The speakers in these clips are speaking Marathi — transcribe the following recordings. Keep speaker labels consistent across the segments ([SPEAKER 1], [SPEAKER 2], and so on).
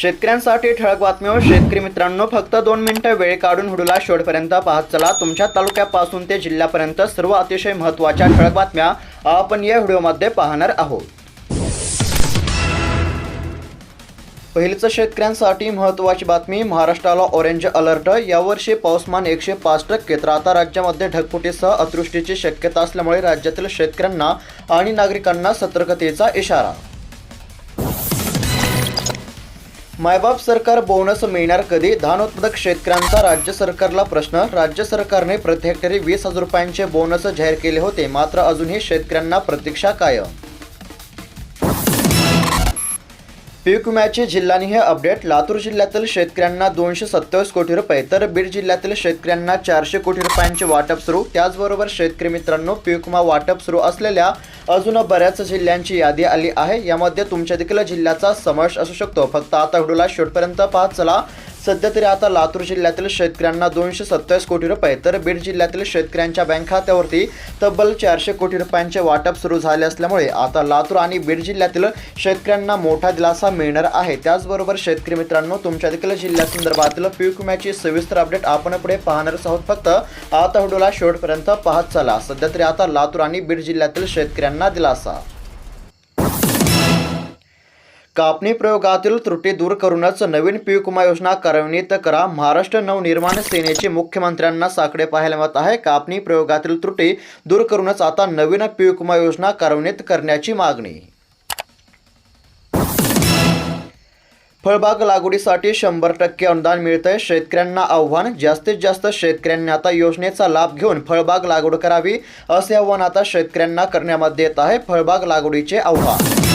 [SPEAKER 1] शेतकऱ्यांसाठी ठळक बातमीवर शेतकरी मित्रांनो फक्त दोन मिनिटं वेळ काढून हुडुला शेवटपर्यंत पाहत चला. तुमच्या तालुक्यापासून ते जिल्ह्यापर्यंत सर्व अतिशय महत्त्वाच्या ठळक बातम्या आपण या व्हिडिओमध्ये पाहणार आहोत. पहिलीच शेतकऱ्यांसाठी महत्त्वाची बातमी महाराष्ट्राला ऑरेंज अलर्ट यावर्षी पाऊसमान एकशे पाच टक्के तर आता राज्यामध्ये ढगफुटीसह अतिवृष्टीची शक्यता असल्यामुळे राज्यातील शेतकऱ्यांना आणि नागरिकांना सतर्कतेचा इशारा. मायबाप सरकार बोनस मिळणार कधी? धान उत्पादक शेतकऱ्यांचा राज्य सरकारला प्रश्न. राज्य सरकारने प्रति हेक्टरी वीस हजार रुपयांचे बोनस जाहीर केले होते. मात्र अजूनही शेतकऱ्यांना प्रतीक्षा कायम. पीक विम्याची जिल्हानिहाय अपडेट. लातूर जिल्ह्यातील शेतकऱ्यांना दोनशे सत्तावीस कोटी रुपये तर बीड जिल्ह्यातील शेतकऱ्यांना चारशे कोटी रुपयांचे वाटप सुरू. त्याचबरोबर शेतकरी मित्रांनो पीक विमा वाटप सुरू असलेल्या अजून बऱ्याच जिल्ह्यांची यादी आली आहे. यामध्ये तुमच्या देखील जिल्ह्याचा समावेश असू शकतो. फक्त आता व्हिडिओला शेवटपर्यंत पाहत चला. सध्या तरी आता लातूर जिल्ह्यातील शेतकऱ्यांना दोनशे सत्तावीस कोटी रुपये तर बीड जिल्ह्यातील शेतकऱ्यांच्या बँक खात्यावरती तब्बल चारशे कोटी रुपयांचे वाटप सुरू झाले असल्यामुळे आता लातूर आणि बीड जिल्ह्यातील शेतकऱ्यांना मोठा दिलासा मिळणार आहे. त्याचबरोबर शेतकरी मित्रांनो तुमच्या देखील जिल्ह्यासंदर्भातील पीक विम्याची सविस्तर अपडेट आपण पुढे पाहणारच आहोत. फक्त आता व्हिडिओला शेवटपर्यंत पाहत चला. सध्या तरी आता लातूर आणि बीड जिल्ह्यातील शेतकऱ्यांना दिलासा. कापणी प्रयोगातील त्रुटी दूर करूनच नवीन पीक विमा योजना कार्यान्वित करा. महाराष्ट्र नवनिर्माण सेनेचे मुख्यमंत्र्यांना साकडे पाहायला मिळत आहे. कापणी प्रयोगातील त्रुटी दूर करूनच आता नवीन पीक विमा योजना कार्यान्वित करण्याची मागणी. फळबाग लागवडीसाठी शंभर टक्के अनुदान मिळतंय. शेतकऱ्यांना आव्हान जास्तीत जास्त शेतकऱ्यांनी आता योजनेचा लाभ घेऊन फळबाग लागवड करावी असे आव्हान आता शेतकऱ्यांना करण्यामध्ये येत आहे. फळबाग लागवडीचे आव्हान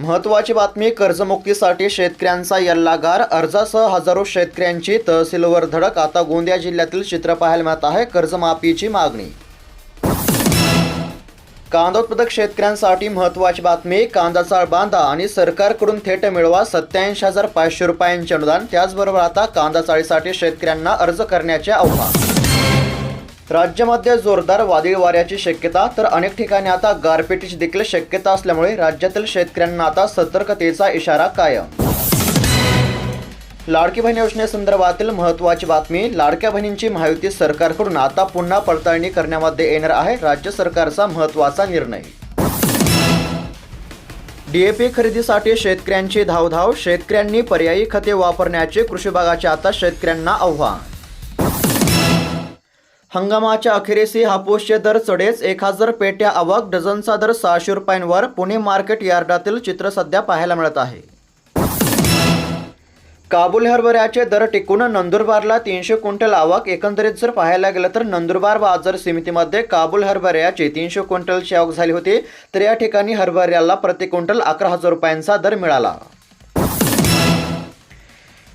[SPEAKER 1] महत्त्वाची बातमी कर्जमुक्तीसाठी शेतकऱ्यांचा यल्लागार. अर्जासह हजारो शेतकऱ्यांची तहसीलवर धडक. आता गोंदिया जिल्ह्यातील चित्र पाहायला मिळत आहे कर्जमाफीची मागणी. कांदा उत्पादक शेतकऱ्यांसाठी महत्त्वाची बातमी कांदा चाळ बांधा आणि सरकारकडून थेट मिळवा सत्याऐंशी हजार पाचशे रुपयांचे अनुदान. त्याचबरोबर आता कांदा चाळीसाठी शेतकऱ्यांना अर्ज करण्याचे आव्हान. राज्यामध्ये जोरदार वादळी वाऱ्याची शक्यता तर अनेक ठिकाणी आता गारपिटीची देखील शक्यता असल्यामुळे राज्यातील शेतकऱ्यांना आता सतर्कतेचा इशारा कायम. लाडकी बहीण योजनेसंदर्भातील महत्त्वाची बातमी लाडक्या बहिणींची माहिती सरकारकडून आता पुन्हा पडताळणी करण्यामध्ये येणार आहे राज्य सरकारचा महत्त्वाचा निर्णय. डीएपी खरेदीसाठी शेतकऱ्यांची धावधाव शेतकऱ्यांनी पर्यायी खते वापरण्याचे कृषी विभागाचे आता शेतकऱ्यांना आव्हान. हंगामाच्या अखेरीस हापूसचे दर चढेच. एक हजार पेट्या आवक डझनचा दर सहाशे रुपयांवर पुणे मार्केट यार्डातील चित्र सध्या पाहायला मिळत आहे. काबूल हरभऱ्याचे दर टिकून नंदुरबारला तीनशे क्विंटल आवक. एकंदरीत जर पाहायला गेलं तर नंदुरबार बाजार समितीमध्ये काबूल हरभऱ्याची तीनशे क्विंटलची आवक झाली होती तर या ठिकाणी हरभऱ्याला प्रति क्विंटल अकरा हजार रुपयांचा दर मिळाला.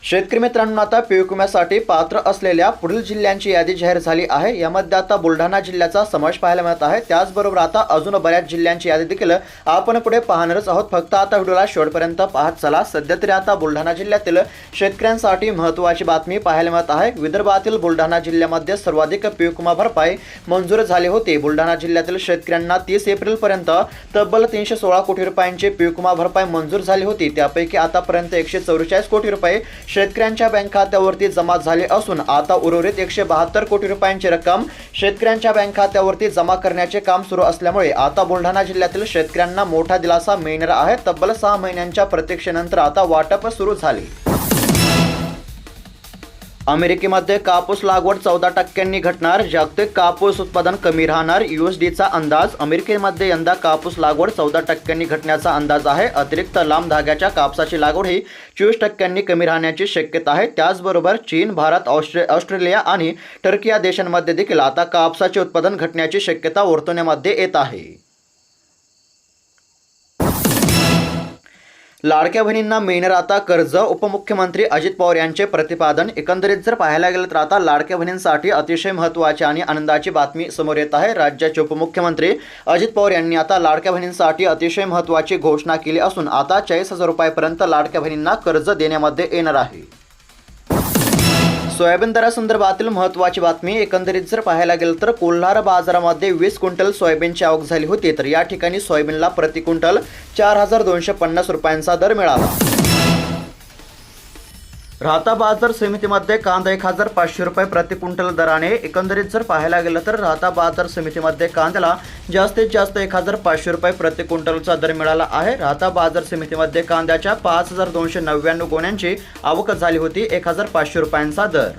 [SPEAKER 1] शेतकरी मित्रांनो आता पीक विम्यासाठी पात्र असलेल्या पुढील जिल्ह्यांची यादी जाहीर झाली आहे. यामध्ये आता बुलढाणा जिल्ह्याचा समावेश पाहायला मिळत आहे. त्याचबरोबर आता अजून बऱ्याच जिल्ह्यांची यादी देखील आपण पुढे पाहणारच आहोत. फक्त आता व्हिडिओला शेवटपर्यंत पाहत चला. सध्या तरी आता बुलढाणा जिल्ह्यातील शेतकऱ्यांसाठी महत्त्वाची बातमी पाहायला मिळत आहे. विदर्भातील बुलढाणा जिल्ह्यामध्ये सर्वाधिक पीक विमा भरपाई मंजूर झाली होती. बुलढाणा जिल्ह्यातील शेतकऱ्यांना तीस एप्रिलपर्यंत तब्बल तीनशे सोळा कोटी रुपयांची पीक विमा भरपाई मंजूर झाली होती. त्यापैकी आतापर्यंत एकशे चौवेचाळीस कोटी रुपये शेतकऱ्यांच्या बँक खात्यावरती जमा झाले असून आता उर्वरित एकशे बहात्तर कोटी रुपयांची रक्कम शेतकऱ्यांच्या बँक खात्यावरती जमा करण्याचे काम सुरू असल्यामुळे आता बुलढाणा जिल्ह्यातील शेतकऱ्यांना मोठा दिलासा मिळणार आहे. तब्बल सहा महिन्यांच्या प्रतीक्षेनंतर आता वाटप सुरू झाले. अमेरिकेमध्ये कापूस लागवड चौदा टक्क्यांनी घटणार जागतिक कापूस उत्पादन कमी राहणार. यूएसडीचा अंदाज अमेरिकेमध्ये यंदा कापूस लागवड चौदा टक्क्यांनी घटण्याचा अंदाज आहे. अतिरिक्त लांब धाग्याच्या कापसाची लागवड ही चोवीस टक्क्यांनी कमी राहण्याची शक्यता आहे. त्याचबरोबर चीन भारत ऑस्ट्रे ऑस्ट्रेलिया आणि टर्की या देशांमध्ये देखील आता कापसाचे उत्पादन घटण्याची शक्यता वर्तवण्यामध्ये येत आहे. लाडक्या बहिणींना मिळणार आता कर्ज. उपमुख्यमंत्री अजित पवार यांचे प्रतिपादन. एकंदरीत जर पाहायला गेलं तर आता लाडक्या बहिणींसाठी अतिशय महत्त्वाची आणि आनंदाची बातमी समोर येत आहे. राज्याचे उपमुख्यमंत्री अजित पवार यांनी आता लाडक्या बहिणींसाठी अतिशय महत्त्वाची घोषणा केली असून आता चाळीस हजार रुपयापर्यंत लाडक्या बहिणींना कर्ज देण्यामध्ये येणार आहे. सोयाबीन दरासंदर्भातील महत्त्वाची बातमी एकंदरीत जर पाहायला गेलं तर कोल्हार बाजारामध्ये वीस क्विंटल सोयाबीनची आवक झाली होती तर या ठिकाणी सोयाबीनला प्रति क्विंटल चार हजार दोनशे पन्नास रुपयांचा दर मिळाला. राहता बाजार समितीमध्ये कांदा एक हजार पाचशे रुपये प्रति क्विंटल दराने एकंदरीत जर पाहायला गेलं तर राहता बाजार समितीमध्ये कांद्याला जास्तीत जास्त एक हजार पाचशे रुपये प्रति क्विंटलचा दर मिळाला आहे. राहता बाजार समितीमध्ये कांद्याच्या पाच हजार दोनशे नव्याण्णव गोण्यांची आवक झाली होती. एक हजार पाचशे रुपयांचा दर.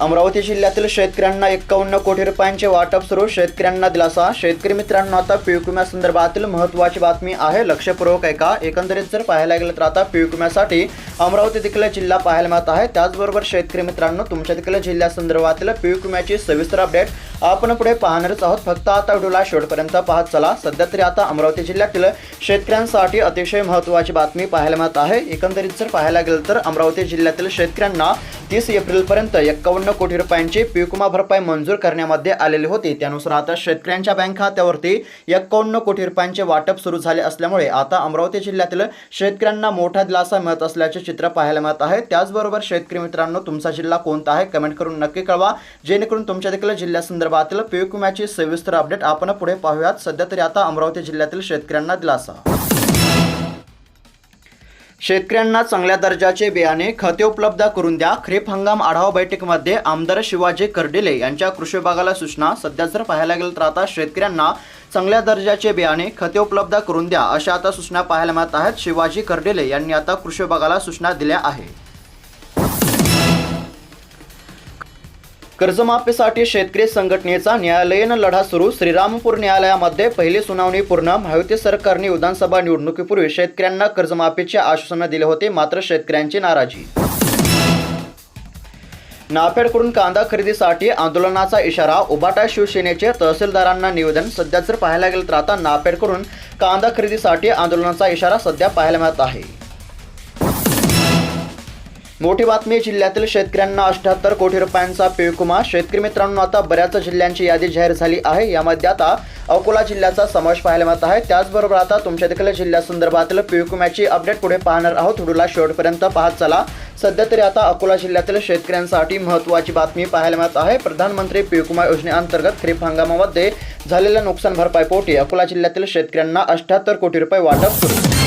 [SPEAKER 1] अमरावती जिल्ह्यातील शेतकऱ्यांना एकावन्न कोटी रुपयांचे वाटप सुरू. शेतकऱ्यांना दिलासा. शेतकरी मित्रांनो आता पीक विम्यासंदर्भातील महत्त्वाची बातमी आहे. लक्षपूर्वक ऐका. एकंदरीत जर पाहायला गेलं तर आता पीक विम्यासाठी अमरावती देखील जिल्हा पाहायला मिळत आहे. त्याचबरोबर शेतकरी मित्रांनो तुमच्या देखील जिल्ह्यासंदर्भातील पीक विम्याची सविस्तर अपडेट आपण पुढे पाहणारच आहोत. फक्त आता व्हिडिओला शेवटपर्यंत पाहत चला. सध्या तरी आता अमरावती जिल्ह्यातील शेतकऱ्यांसाठी अतिशय महत्त्वाची बातमी पाहायला मिळत आहे. एकंदरीत जर पाहायला गेलं तर अमरावती जिल्ह्यातील शेतकऱ्यांना तीस एप्रिलपर्यंत एक्कावन्न पन्नावन्न कोटी रुपयांची पीक विमा भरपाई मंजूर करण्यामध्ये आलेली होती. त्यानुसार आता शेतकऱ्यांच्या बँक खात्यावरती एकावन्न कोटी रुपयांचे वाटप सुरू झाले असल्यामुळे आता अमरावती जिल्ह्यातील शेतकऱ्यांना मोठा दिलासा मिळत असल्याचे चित्र पाहायला मिळत आहे. त्याचबरोबर शेतकरी मित्रांनो तुमचा जिल्हा कोणता आहे कमेंट करून नक्की कळवा. जेणेकरून तुमच्या देखील जिल्ह्यासंदर्भातील पीक विम्याची सविस्तर अपडेट आपण पुढे पाहूयात. सध्या तरी आता अमरावती जिल्ह्यातील शेतकऱ्यांना दिलासा. शेतकऱ्यांना चांगल्या दर्जाचे बियाणे खते उपलब्ध करून द्या. खरीप हंगाम आढावा बैठकीमध्ये आमदार शिवाजी कर्डिले यांच्या कृषी विभागाला सूचना. सध्या जर पाहायला गेलं तर आता शेतकऱ्यांना चांगल्या दर्जाचे बियाणे खते उपलब्ध करून द्या अशा आता सूचना पाहायला मिळत आहेत. शिवाजी कर्डिले यांनी आता कृषी विभागाला सूचना दिल्या आहेत कर्जमाफीसाठी शेतकरी संघटनेचा न्यायालयीन लढा सुरू. श्रीरामपूर न्यायालयामध्ये पहिली सुनावणी पूर्ण. महायुती सरकारने विधानसभा निवडणुकीपूर्वी शेतकऱ्यांना कर्जमाफीचे आश्वासन दिले होते. मात्र शेतकऱ्यांची नाराजी. नाफेडकडून कांदा खरेदीसाठी आंदोलनाचा इशारा. उबाटा शिवसेनेचे तहसीलदारांना निवेदन. सध्या जर पाहायला गेलं तर आता नाफेडकडून कांदा खरेदीसाठी आंदोलनाचा इशारा सध्या पाहायला मिळत आहे. मोठी बातमी जिल्ह्यातील शेतकऱ्यांना अठ्याहत्तर कोटी रुपयांचा पिळकुमा. शेतकरी मित्रांनो आता बऱ्याच जिल्ह्यांची यादी जाहीर झाली आहे. यामध्ये आता अकोला जिल्ह्याचा समावेश पाहायला मिळत आहे. त्याचबरोबर आता तुमच्या देखील जिल्ह्यासंदर्भातील पिळकुम्याची अपडेट पुढे पाहणार आहोत. व्हिडिओला शेवटपर्यंत पाहत चला. सध्या तरी आता अकोला जिल्ह्यातील शेतकऱ्यांसाठी महत्त्वाची बातमी पाहायला मिळत आहे. प्रधानमंत्री पिळकुमा योजनेअंतर्गत खरीप हंगामामध्ये झालेल्या नुकसान भरपाईपोटी अकोला जिल्ह्यातील शेतकऱ्यांना अठ्याहत्तर कोटी रुपये वाटप सुरू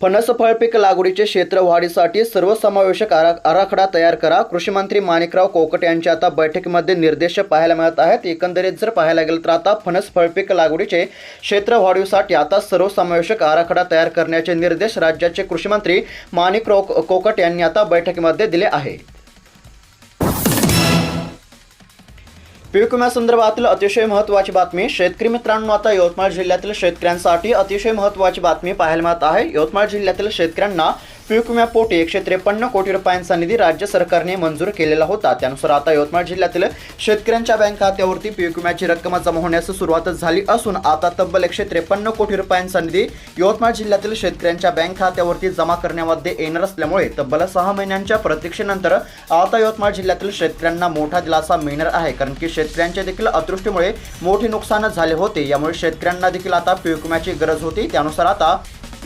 [SPEAKER 1] फणस फळपीक लागवडीचे क्षेत्र वाढीसाठी सर्वसमावेशक आरा आराखडा तयार करा. कृषी मंत्री माणिकराव कोकट यांच्या आता बैठकीमध्ये निर्देश पाहायला मिळत आहेत. एकंदरीत जर पाहायला गेलं तर आता फणस फळपीक लागवडीचे क्षेत्र वाढीसाठी आता सर्वसमावेशक आराखडा तयार करण्याचे निर्देश राज्याचे कृषीमंत्री माणिकराव कोकट यांनी आता बैठकीमध्ये दिले आहे पीक विम्यासंदर्भातील अतिशय महत्त्वाची बातमी शेतकरी मित्रांनो आता यवतमाळ जिल्ह्यातील शेतकऱ्यांसाठी अतिशय महत्त्वाची बातमी पाहायला मिळत आहे. यवतमाळ जिल्ह्यातील शेतकऱ्यांना पीक विम्यापोटी एकशे त्रेपन्न कोटी रुपयांचा निधी राज्य सरकारने मंजूर केलेला होता. त्यानुसार आता यवतमाळ जिल्ह्यातील शेतकऱ्यांच्या बँक खात्यावरती पीक विम्याची रक्कम जमा होण्यास सुरुवात झाली असून आता तब्बल एकशे त्रेपन्न कोटी रुपयांचा निधी यवतमाळ जिल्ह्यातील शेतकऱ्यांच्या बँक खात्यावरती जमा करण्यामध्ये येणार असल्यामुळे तब्बल सहा महिन्यांच्या प्रतीक्षेनंतर आता यवतमाळ जिल्ह्यातील शेतकऱ्यांना मोठा दिलासा मिळणार आहे. कारण की शेतकऱ्यांच्या देखील अतृष्टीमुळे मोठे नुकसान झाले होते. यामुळे शेतकऱ्यांना देखील आता पीक विम्याची गरज होती. त्यानुसार आता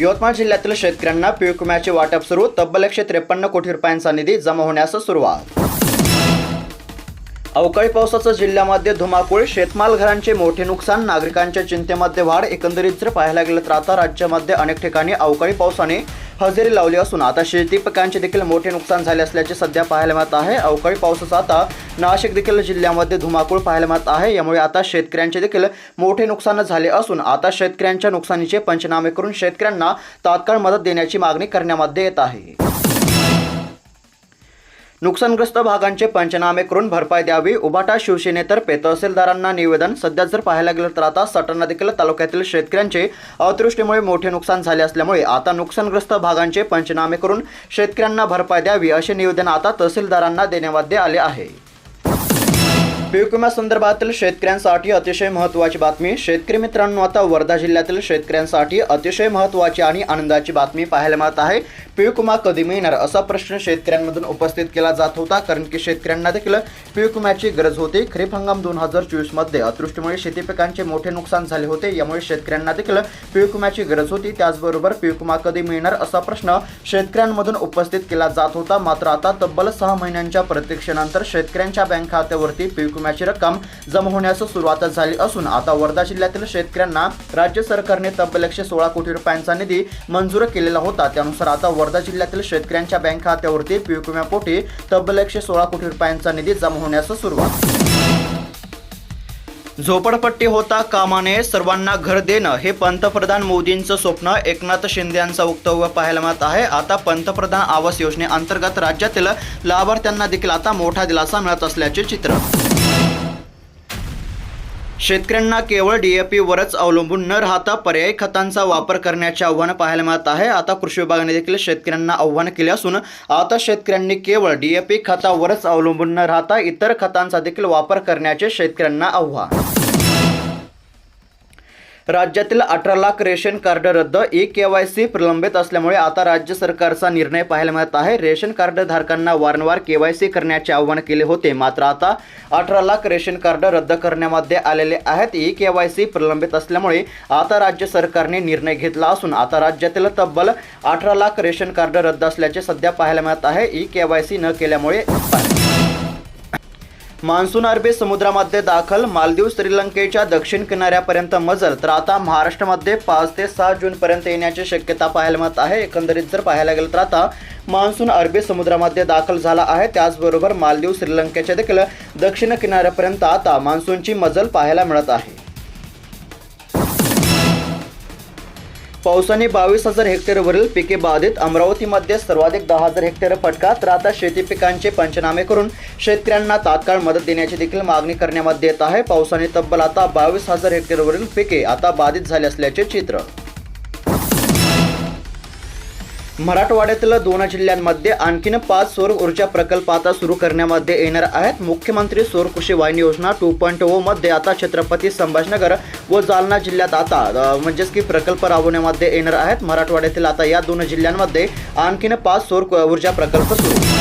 [SPEAKER 1] यवतमाळ जिल्ह्यातील शेतकऱ्यांना पीक विम्याचे वाटप सुरू तब्बल एकशे त्रेपन्न कोटी रुपयांचा निधी जमा होण्यास सुरुवात. अवकाळी पावसाचं जिल्ह्यामध्ये धुमाकूळ शेतमाल घरांचे मोठे नुकसान नागरिकांच्या चिंतेमध्ये वाढ एकंदरीत जर पाहायला गेलं तर आता राज्यामध्ये अनेक ठिकाणी अवकाळी पावसाने हजेरी लावली असून आता शेती पिकांचे देखील मोठे नुकसान झाले असल्याचे सध्या पाहायला मिळत आहे. अवकाळी पावसाचा आता नाशिक देखील जिल्ह्यामध्ये धुमाकूळ पाहायला मिळत आहे. यामुळे आता शेतकऱ्यांचे देखील मोठे नुकसान झाले असून आता शेतकऱ्यांच्या नुकसानीचे पंचनामे करून शेतकऱ्यांना तात्काळ मदत देण्याची मागणी करण्यामध्ये येत आहे. नुकसानग्रस्त भागांचे पंचनामे करून भरपाई द्यावी. उभाटा शिवसेनेतर्फे तहसीलदारांना निवेदन. सध्या जर पाहायला गेलं तर आता सटाणा देखील तालुक्यातील शेतकऱ्यांचे अतिवृष्टीमुळे मोठे नुकसान झाले असल्यामुळे आता नुकसानग्रस्त भागांचे पंचनामे करून शेतकऱ्यांना भरपाई द्यावी असे निवेदन आता तहसीलदारांना देण्यामध्ये आले आहे. पीक विम्यासंदर्भातील शेतकऱ्यांसाठी अतिशय महत्त्वाची बातमी. शेतकरी मित्रांनो आता वर्धा जिल्ह्यातील शेतकऱ्यांसाठी अतिशय महत्त्वाची आणि आनंदाची बातमी पाहायला मिळत आहे. पीक विमा कधी मिळणार असा प्रश्न शेतकऱ्यांमधून उपस्थित केला जात होता कारण की शेतकऱ्यांना देखील पीक विम्याची गरज होती. खरीप हंगाम दोन हजार चोवीसमध्ये अतिवृष्टीमुळे शेती पिकांचे मोठे नुकसान झाले होते. यामुळे शेतकऱ्यांना देखील पीक विम्याची गरज होती. त्याचबरोबर पीक विमा कधी मिळणार असा प्रश्न शेतकऱ्यांमधून उपस्थित केला जात होता. मात्र आता तब्बल सहा महिन्यांच्या प्रतीक्षेनंतर शेतकऱ्यांच्या बँक खात्यावरती पीक विम्याची रक्कम जमा होण्यास सुरुवात झाली असून आता वर्धा जिल्ह्यातील शेतकऱ्यांना राज्य सरकारने तब्बल एकशे सोळा कोटी रुपयांचा निधी मंजूर केलेला होता. त्यानुसार आता वर्धा जिल्ह्यातील शेतकऱ्यांच्या बँक खात्यावरती पीक विम्यापोटी तब्बल एकशे सोळा कोटी रुपयांचा निधी जमा होण्यास सुरुवात. झोपडपट्टी होता कामाने सर्वांना घर देणं हे पंतप्रधान मोदींचं स्वप्न. एकनाथ शिंदे यांचं वक्तव्य पाहायला मिळत आहे. आता पंतप्रधान आवास योजनेअंतर्गत राज्यातील लाभार्थ्यांना देखील आता मोठा दिलासा मिळत असल्याचे चित्र. शेतकऱ्यांना केवळ डीएपी वरच अवलंबून न राहता पर्यायी खतांचा वापर करण्याचे आव्हान पाहायला मिळत आहे. आता कृषी विभागाने देखील शेतकऱ्यांना आव्हान केले असून आता शेतकऱ्यांनी केवळ डीएपी खतावरच अवलंबून न राहता इतर खतांचा देखील वापर करण्याचे शेतकऱ्यांना आव्हान. राज्यातील अठरा लाख रेशन कार्ड रद्द ई के वाय सी प्रलंबित असल्यामुळे आता राज्य सरकारचा निर्णय पाहायला मिळत आहे. रेशन कार्ड धारकांना वारंवार के वाय सी करण्याचे आवाहन केले होते. मात्र आता अठरा लाख रेशन कार्ड रद्द करण्यामध्ये आलेले आहेत. ई के वाय सी प्रलंबित असल्यामुळे आता राज्य सरकारने निर्णय घेतला असून आता राज्यातील तब्बल अठरा लाख रेशन कार्ड रद्द असल्याचे सध्या पाहायला मिळत आहे. ई के वाय सी न केल्यामुळे मान्सून अरबी समुद्रामध्ये दाखल मालदीव श्रीलंकेच्या दक्षिण किनाऱ्यापर्यंत मजल. तर आता महाराष्ट्रामध्ये पाच ते सहा जूनपर्यंत येण्याची शक्यता पाहायला मिळत आहे. एकंदरीत जर पाहायला गेलं तर आता मान्सून अरबी समुद्रामध्ये दाखल झाला आहे. त्याचबरोबर मालदीव श्रीलंकेच्या देखील दक्षिण किनाऱ्यापर्यंत आता मान्सूनची मजल पाहायला मिळत आहे. पावसाने बावीस हजार हेक्टरवरील पिके बाधित. अमरावतीमध्ये सर्वाधिक दहा हजार हेक्टर फटका तर आता शेती पिकांचे पंचनामे करून शेतकऱ्यांना तात्काळ मदत देण्याची देखील मागणी करण्यामध्ये येत आहे. पावसाने तब्बल आता बावीस हजार हेक्टरवरील पिके आता बाधित झाले असल्याचे चित्र. मराठवाड्यातील दोन जिल्ह्यांमध्ये आणखीन पाच सौर ऊर्जा प्रकल्प आता सुरू करण्यामध्ये येणार आहेत. मुख्यमंत्री सौर कृषी वाहिनी योजना टू पॉईंट ओ मध्ये आता छत्रपती संभाजीनगर व जालना जिल्ह्यात आता म्हणजेच की प्रकल्प राबवण्यामध्ये येणार आहेत. मराठवाड्यातील आता या दोन जिल्ह्यांमध्ये आणखीन पाच सौर ऊर्जा प्रकल्प सुरू.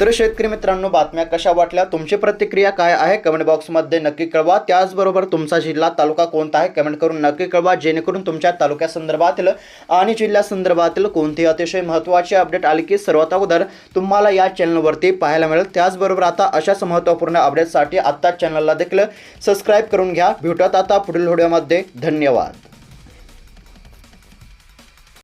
[SPEAKER 1] तर शेतकरी मित्रांनो बातम्या कशा वाटल्या? तुमची प्रतिक्रिया काय आहे? कमेंट बॉक्समध्ये नक्की कळवा. त्याचबरोबर तुमचा जिल्हा तालुका कोणता आहे? कमेंट करून नक्की कळवा जेणेकरून तुमच्या तालुक्यासंदर्भातील आणि जिल्ह्यासंदर्भातील कोणती अतिशय महत्त्वाची अपडेट आली की सर्वात अगोदर तुम्हाला या चॅनलवरती पाहायला मिळेल. त्याचबरोबर आता अशाच महत्त्वपूर्ण अपडेटसाठी आत्ताच चॅनलला देखील सबस्क्राईब करून घ्या. भेटत आता पुढील व्हिडिओमध्ये. धन्यवाद.